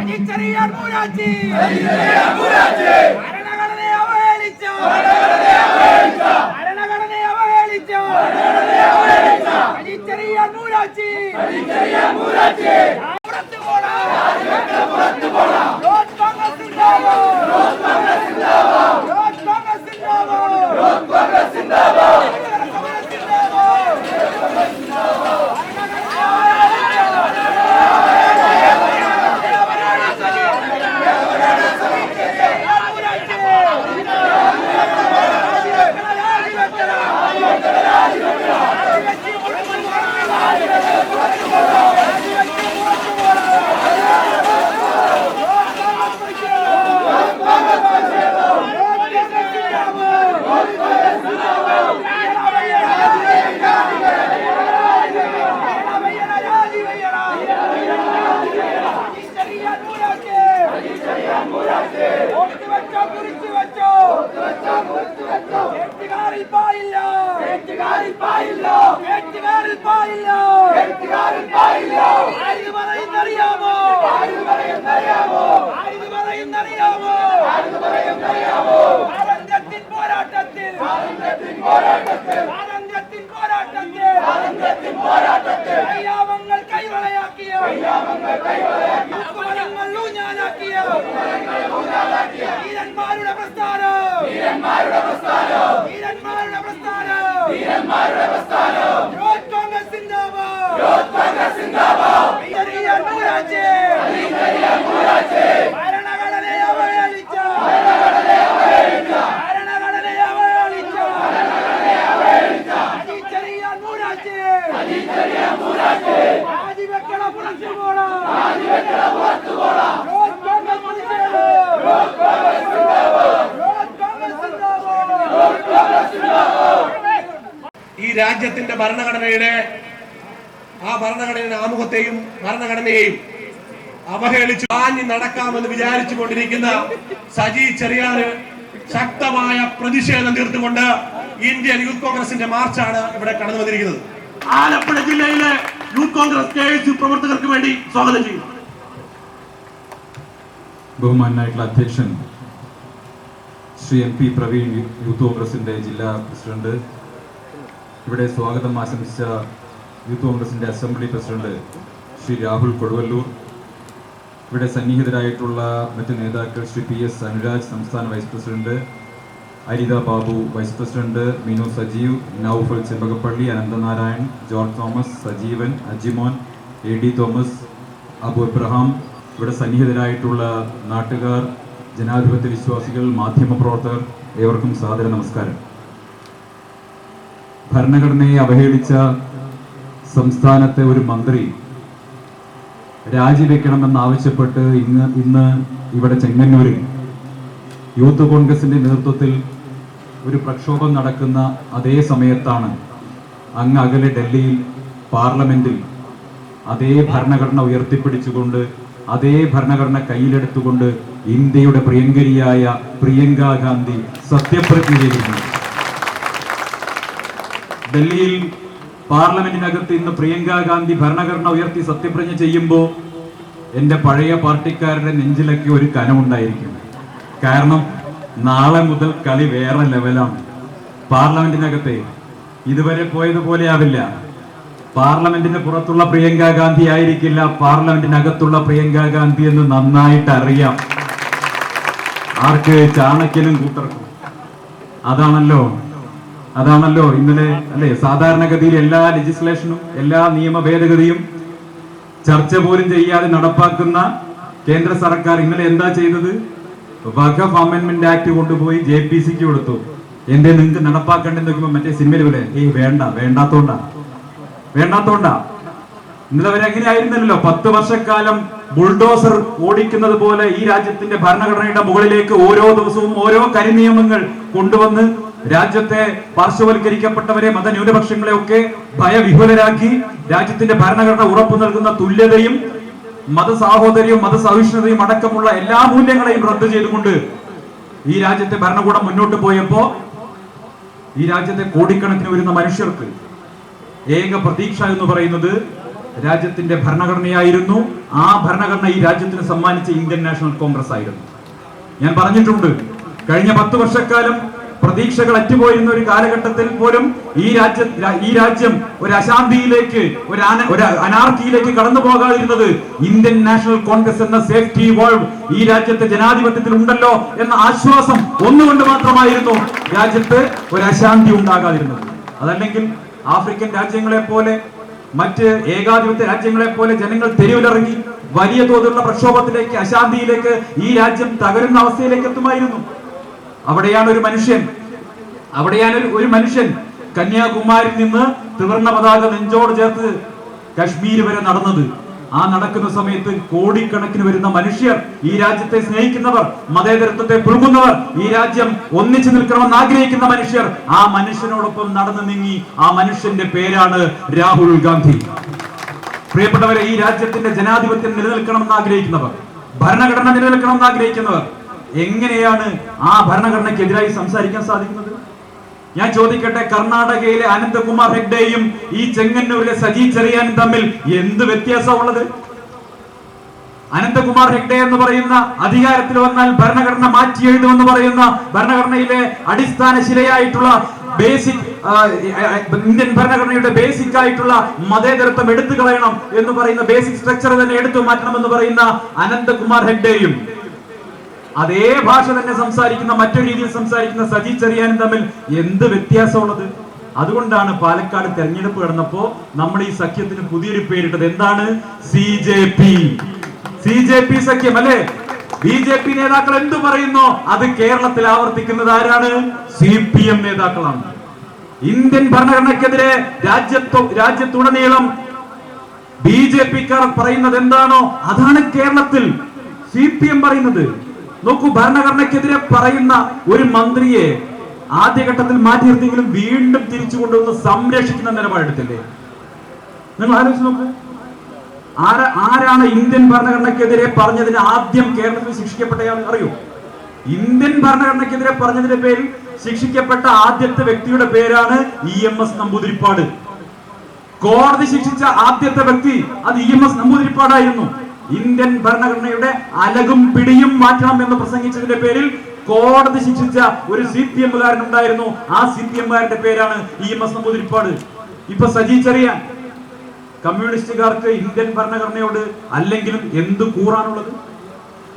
അജിച്ചെറിയാൻ മൂരാച്ചി. ഭരണഘടനയെ അവഹേളിച്ച. എട്ടുകാരിൽ പായില്ല. എട്ടുകാരിൽ പായില്ല. എട്ടുകാരിൽ പായില്ല. എട്ടുകാരിൽ പായില്ല. ആര് പറയുന്നറിയാമോ? ആര് പറയുന്നറിയാമോ? ആര് പറയുന്നറിയാമോ? ആര് പറയുന്നറിയാമോ? സ്വാതന്ത്ര്യത്തിൻ പോരാട്ടത്തിൽ. போராட்டத்தில் പോരാട്ടത്തിൽ. സ്വാതന്ത്ര്യത്തിൻ പോരാട്ടത്തിൽ. സ്വാതന്ത്ര്യത്തിൻ പോരാട്ടത്തിൽ. കയ്യാമങ്ങൾ കൈവളയാക്കിയ കയ്യാമങ്ങൾ കൈവളയാക്കിയ അപകടങ്ങൾ വീരന്മാരുടെ രാജ്യത്തിന്റെ ഭരണഘടനയുടെ ആ ഭരണഘടനയുടെ ആമുഖത്തെയും ഭരണഘടനയെയും അവഹേളിച്ച് ആഞ്ഞു നടക്കാമെന്ന് വിചാരിച്ചു കൊണ്ടിരിക്കുന്ന സജി ചെറിയാറ് ശക്തമായ പ്രതിഷേധം തീർത്തുകൊണ്ട് ഇന്ത്യൻ യൂത്ത് കോൺഗ്രസിന്റെ മാർച്ചാണ് ഇവിടെ കടന്നു വന്നിരിക്കുന്നത്. ആലപ്പുഴ ജില്ലയിലെ Youth Congress K S U പ്രവർത്തകർക്ക് വേണ്ടി സ്വാഗതം ചെയ്യുന്നു. ബഹുമാനായിട്ടുള്ള അധ്യക്ഷൻ Shri M P Praveen youth കോൺഗ്രസിന്റെ ജില്ലാ പ്രസിഡന്റ് ഇവിടെ സ്വാഗതം ആശംസിച്ച യൂത്ത് കോൺഗ്രസിന്റെ അസംബ്ലി പ്രസിഡന്റ് ശ്രീ രാഹുൽ കൊടുവല്ലൂർ ഇവിടെ സന്നിഹിതരായിട്ടുള്ള മറ്റ് നേതാക്കൾ ശ്രീ പി എസ് അനുരാജ് സംസ്ഥാന vice president Aritha Babu vice president Minu Sajeev Noufal Chembakappally Ananthanarayan George Thomas Sajeevan Ajimon A D Thomas Abu Abraham ഇവിടെ സന്നിഹിതരായിട്ടുള്ള നാട്ടുകാർ ജനാധിപത്യ വിശ്വാസികൾ മാധ്യമപ്രവർത്തകർ ഏവർക്കും സാദര നമസ്കാരം. ഭരണഘടനയെ അവഹേളിച്ച സംസ്ഥാനത്തെ ഒരു മന്ത്രി രാജിവെക്കണമെന്നാവശ്യപ്പെട്ട് ഇന്ന് ഇന്ന് ഇവിടെ ചെങ്ങന്നൂരിൽ യൂത്ത് കോൺഗ്രസിന്റെ നേതൃത്വത്തിൽ ഒരു പ്രക്ഷോഭം നടക്കുന്ന അതേ സമയത്താണ് അങ്ങ് അകലെ ഡൽഹിയിൽ പാർലമെന്റിൽ അതേ ഭരണഘടന ഉയർത്തിപ്പിടിച്ചുകൊണ്ട് അതേ ഭരണഘടന കയ്യിലെടുത്തുകൊണ്ട് ഇന്ത്യയുടെ പ്രിയങ്കരിയായ പ്രിയങ്കാ ഗാന്ധി സത്യപ്രതിജ്ഞ ചെയ്തിരുന്നു ഡൽഹിയിൽ പാർലമെന്റിനകത്ത് ഇന്ന് പ്രിയങ്ക ഗാന്ധി ഭരണഘടന ഉയർത്തി സത്യപ്രതിജ്ഞ ചെയ്യുമ്പോൾ എന്റെ പഴയ പാർട്ടിക്കാരുടെ നെഞ്ചിലൊക്കെ ഒരു കനമുണ്ടായിരിക്കും കാരണം നാളെ മുതൽ കളി വേറെ ലെവലാണ്. പാർലമെന്റിനകത്തെ ഇതുവരെ പോയതുപോലെ ആവില്ല. പാർലമെന്റിന് പുറത്തുള്ള പ്രിയങ്ക ഗാന്ധി ആയിരിക്കില്ല പാർലമെന്റിനകത്തുള്ള പ്രിയങ്ക ഗാന്ധി എന്ന് നന്നായിട്ട് അറിയാം. ആർക്ക് ചാണക്യനും കൂട്ടർക്കും. അതാണല്ലോ അതാണല്ലോ ഇന്നലെ അല്ലെ സാധാരണഗതിയിൽ എല്ലാ ലെജിസ്ലേഷനും എല്ലാ നിയമ ഭേദഗതിയും ചർച്ച പോലും ചെയ്യാതെ നടപ്പാക്കുന്ന കേന്ദ്ര സർക്കാർ ഇന്നലെ എന്താ ചെയ്തത്? വഖഫ് അമെന്റ്മെന്റ് ആക്ട് കൊണ്ടുപോയി ജെ പി സിക്ക് കൊടുത്തു. എന്തേ നിങ്ങൾക്ക് നടപ്പാക്കേണ്ടെന്ന് നോക്കുമ്പോൾ മറ്റേ സിനിമയിൽ പോലെ ഏയ് വേണ്ട വേണ്ടാത്തോണ്ടാ വേണ്ടാത്തോണ്ടാ. ഇന്നലെ അവരെ അങ്ങനെ ആയിരുന്നല്ലോ. പത്ത് വർഷക്കാലം ബുൾഡോസർ ഓടിക്കുന്നത് പോലെ ഈ രാജ്യത്തിന്റെ ഭരണഘടനയുടെ മുകളിലേക്ക് ഓരോ ദിവസവും ഓരോ കരിനിയമങ്ങൾ കൊണ്ടുവന്ന് രാജ്യത്തെ പാർശ്വവൽക്കരിക്കപ്പെട്ടവരെ മതന്യൂനപക്ഷങ്ങളെ ഒക്കെ ഭയവിഹുലരാക്കി രാജ്യത്തിന്റെ ഭരണഘടന ഉറപ്പു നൽകുന്ന തുല്യതയും മതസാഹോദര്യവും മതസഹിഷ്ണുതയും അടക്കമുള്ള എല്ലാ മൂല്യങ്ങളെയും റദ്ദു ചെയ്തുകൊണ്ട് ഈ രാജ്യത്തെ ഭരണകൂടം മുന്നോട്ട് പോയപ്പോ ഈ രാജ്യത്തെ കോടിക്കണക്കിന് വരുന്ന മനുഷ്യർക്ക് ഏക പ്രതീക്ഷ എന്ന് പറയുന്നത് രാജ്യത്തിന്റെ ഭരണഘടനയായിരുന്നു. ആ ഭരണഘടന ഈ രാജ്യത്തിന് സമ്മാനിച്ച ഇന്ത്യൻ നാഷണൽ കോൺഗ്രസ് ആയിരുന്നു. ഞാൻ പറഞ്ഞിട്ടുണ്ട് കഴിഞ്ഞ പത്ത് വർഷക്കാലം പ്രതീക്ഷകൾ അറ്റുപോയിരുന്ന ഒരു കാലഘട്ടത്തിൽ പോലും ഈ രാജ്യ ഈ രാജ്യം ഒരു അശാന്തിയിലേക്ക് ഒരു ഒരു അനാർക്കിയിലേക്ക് കടന്നു പോകാതിരുന്നത് ഇന്ത്യൻ നാഷണൽ കോൺഗ്രസ് എന്ന സേഫ്റ്റി വോൾവ് ഈ രാജ്യത്തെ ജനാധിപത്യത്തിൽ ഉണ്ടല്ലോ എന്ന ആശ്വാസം ഒന്നുകൊണ്ട് മാത്രമായിരുന്നു രാജ്യത്ത് ഒരു അശാന്തി ഉണ്ടാകാതിരുന്നത്. അതല്ലെങ്കിൽ ആഫ്രിക്കൻ രാജ്യങ്ങളെ പോലെ മറ്റ് ഏകാധിപത്യ രാജ്യങ്ങളെ പോലെ ജനങ്ങൾ തെരുവിലിറങ്ങി വലിയ തോതിലുള്ള പ്രക്ഷോഭത്തിലേക്ക് അശാന്തിയിലേക്ക് ഈ രാജ്യം തകരുന്ന അവസ്ഥയിലേക്ക് എത്തുമായിരുന്നു. അവിടെയാണ് ഒരു മനുഷ്യൻ. അവിടെയാണ് ഒരു മനുഷ്യൻ. കന്യാകുമാരിൽ നിന്ന് ത്രിവർണ പതാക നെഞ്ചോട് ചേർത്ത് കശ്മീർ വരെ നടന്നത്. ആ നടക്കുന്ന സമയത്ത് കോടിക്കണക്കിന് വരുന്ന മനുഷ്യർ ഈ രാജ്യത്തെ സ്നേഹിക്കുന്നവർ മതേതരത്വത്തെ പുൽകുന്നവർ ഈ രാജ്യം ഒന്നിച്ചു നിൽക്കണമെന്ന് ആഗ്രഹിക്കുന്ന മനുഷ്യർ ആ മനുഷ്യനോടൊപ്പം നടന്നു നീങ്ങി ആ മനുഷ്യന്റെ പേരാണ് രാഹുൽ ഗാന്ധി. പ്രിയപ്പെട്ടവരെ ഈ രാജ്യത്തിന്റെ ജനാധിപത്യം നിലനിൽക്കണമെന്ന് ആഗ്രഹിക്കുന്നവർ ഭരണഘടന നിലനിൽക്കണമെന്ന് ആഗ്രഹിക്കുന്നവർ എങ്ങനെയാണ് ആ ഭരണഘടനയ്ക്കെതിരായി സംസാരിക്കാൻ സാധിക്കുന്നത്? ഞാൻ ചോദിക്കട്ടെ കർണാടകയിലെ അനന്തകുമാർ ഹെഗ്ഡെയും ഈ ചെങ്ങന്നൂരിലെ സജി ചെറിയാനും തമ്മിൽ എന്ത് വ്യത്യാസമുള്ളത് അനന്തകുമാർ ഹെഗ്ഡെ എന്ന് പറയുന്ന അധികാരത്തിൽ വന്നാൽ ഭരണഘടന മാറ്റി എഴുതുമെന്ന് പറയുന്ന ഭരണഘടനയിലെ അടിസ്ഥാന ശിലയായിട്ടുള്ള ബേസിക് ഇന്ത്യൻ ഭരണഘടനയുടെ ബേസിക് ആയിട്ടുള്ള മതേതരത്വം എടുത്തു കളയണം എന്ന് പറയുന്ന ബേസിക് സ്ട്രക്ചർ തന്നെ എടുത്തു മാറ്റണം എന്ന് പറയുന്ന അനന്തകുമാർ ഹെഗ്ഡെയും അതേ ഭാഷ തന്നെ സംസാരിക്കുന്ന മറ്റൊരു രീതിയിൽ സംസാരിക്കുന്ന സജി ചെറിയാനും തമ്മിൽ എന്ത് വ്യത്യാസമുള്ളത്? അതുകൊണ്ടാണ് പാലക്കാട് തെരഞ്ഞെടുപ്പ് കടന്നപ്പോ നമ്മൾ ഈ സഖ്യത്തിന് പുതിയൊരു പേരിട്ടത്. എന്താണ്? C J P C J P സഖ്യം അല്ലെ? ബി ജെ പി നേതാക്കൾ എന്തു പറയുന്നു? അത് കേരളത്തിൽ ആവർത്തിക്കുന്നത് ആരാണ്? സി പി എം നേതാക്കളാണ്. ഇന്ത്യൻ ഭരണഘടനയ്ക്കെതിരെ രാജ്യത്തു രാജ്യത്തുടനീളം ബി ജെ പിക്കാർ പറയുന്നത് എന്താണോ? അതാണ് കേരളത്തിൽ സി പി എം പറയുന്നത്. നോക്കൂ ഭരണഘടനയ്ക്കെതിരെ പറയുന്ന ഒരു മന്ത്രിയെ ആദ്യഘട്ടത്തിൽ മാറ്റി നിർത്തിയെങ്കിലും വീണ്ടും തിരിച്ചു കൊണ്ടുവന്ന് സംരക്ഷിക്കുന്ന നിലപാടെടുത്തില്ലേ നിങ്ങൾ ആലോചിച്ച് നോക്കൂ. ആരാ ആരാണ് ഇന്ത്യൻ ഭരണഘടനയ്ക്കെതിരെ പറഞ്ഞതിന് ആദ്യം കേരളത്തിൽ ശിക്ഷിക്കപ്പെട്ടയാൾ അറിയൂ? ഇന്ത്യൻ ഭരണഘടനയ്ക്കെതിരെ പറഞ്ഞതിന്റെ പേരിൽ ശിക്ഷിക്കപ്പെട്ട ആദ്യത്തെ വ്യക്തിയുടെ പേരാണ് ഇ എം എസ് നമ്പൂതിരിപ്പാട്. കോടതി ശിക്ഷിച്ച ആദ്യത്തെ വ്യക്തി അത് ഇ എം എസ് നമ്പൂതിരിപ്പാടായിരുന്നു. ഇന്ത്യൻ ഭരണഘടനയുടെ അലകും പിടിയും മാറ്റണം എന്ന് പ്രസംഗിച്ചതിന്റെ പേരിൽ കോടതി ശിക്ഷിച്ച ഒരു സി പി എമ്മുകാരൻ ഉണ്ടായിരുന്നു. ആ സി പി എമ്മുകാരന്റെ പേരാണ് ഇ എം എസ് നമ്പൂതിരിപ്പാട് ഇപ്പൊ സജി ചെറിയാൻ കമ്മ്യൂണിസ്റ്റുകാർക്ക് ഇന്ത്യൻ ഭരണഘടനയോട് അല്ലെങ്കിലും എന്ത് കൂറാണുള്ളത്?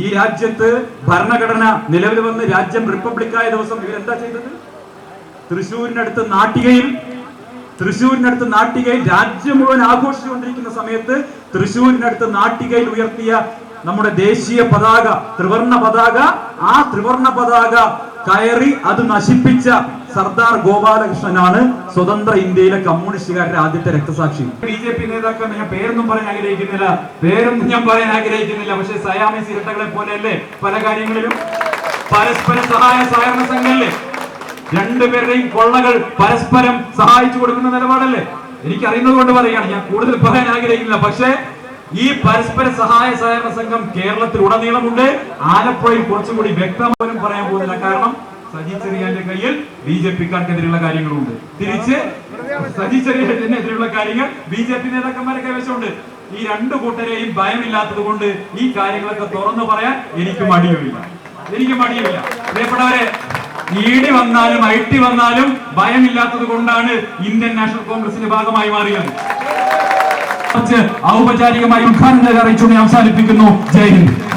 ഈ രാജ്യത്ത് ഭരണഘടന നിലവിൽ വന്ന് രാജ്യം റിപ്പബ്ലിക്കായ ദിവസം ഇവരെന്താ ചെയ്തത്? തൃശ്ശൂരിനടുത്ത് നാട്ടികയിൽ തൃശ്ശൂരിനടുത്ത് നാട്ടികയിൽ രാജ്യം മുഴുവൻ ആഘോഷിച്ചുകൊണ്ടിരിക്കുന്ന സമയത്ത് തൃശ്ശൂരിനടുത്ത് നാട്ടികയിൽ ഉയർത്തിയ നമ്മുടെ ദേശീയ പതാക ത്രിവർണ പതാക ആ ത്രിവർണ പതാക കയറി അത് നശിപ്പിച്ച സർദാർ ഗോപാലകൃഷ്ണനാണ് സ്വതന്ത്ര ഇന്ത്യയിലെ കമ്മ്യൂണിസ്റ്റുകാരുടെ ആദ്യത്തെ രക്തസാക്ഷി. ബി ജെ പി നേതാക്കൾ ഞാൻ പേരൊന്നും പറയാൻ ആഗ്രഹിക്കുന്നില്ല. പേരൊന്നും ഞാൻ പറയാൻ ആഗ്രഹിക്കുന്നില്ല. പക്ഷെ സയാമി സിരട്ടകളെ പോലെയല്ലേ പല കാര്യങ്ങളിലും? പരസ്പര സഹായ സഹകരണ സംഘമല്ലേ രണ്ടുപേരുടെയും കൊള്ളകൾ പരസ്പരം സഹായിച്ചു കൊടുക്കുന്ന നിലപാടല്ലേ? എനിക്ക് അറിയുന്നത് കൊണ്ട് പറയുകയാണ് ഞാൻ കൂടുതൽ പറയാൻ ആഗ്രഹിക്കുന്നില്ല. പക്ഷേ ഈ പരസ്പര സഹായ സഹകരണ സംഘം കേരളത്തിൽ ഉടനീളമുണ്ട് ആലപ്പുഴയിൽ കുറച്ചും കൂടി വ്യക്തമായും പറയാൻ പോകുന്നില്ല. കാരണം സജി ചെറിയാന്റെ കയ്യിൽ ബി ജെ പിക്കാർക്കെതിരെയുള്ള കാര്യങ്ങളുണ്ട്. തിരിച്ച് സജി ചെറിയാനെതിരെയുള്ള കാര്യങ്ങൾ ബി ജെ പി നേതാക്കന്മാരെ കൈവശമുണ്ട്. ഈ രണ്ട് കൂട്ടരെയും ഭയമില്ലാത്തത് കൊണ്ട് ഈ കാര്യങ്ങളൊക്കെ തുറന്നു പറയാൻ എനിക്ക് മടിയുമില്ല. എനിക്ക് മടിയുമില്ല. പ്രിയപ്പെട്ടവരെ ഇടി വന്നാലും ഐ ടി വന്നാലും ഭയമില്ലാത്തത് കൊണ്ടാണ് ഇന്ത്യൻ നാഷണൽ കോൺഗ്രസിന്റെ ഭാഗമായി മാറിയത്. ഔപചാരികമായി ഉദ്ഘാടനം അറിയിച്ചുകൊണ്ട് ഞാൻ അവസാനിപ്പിക്കുന്നു. ജയ് ഹിന്ദ്.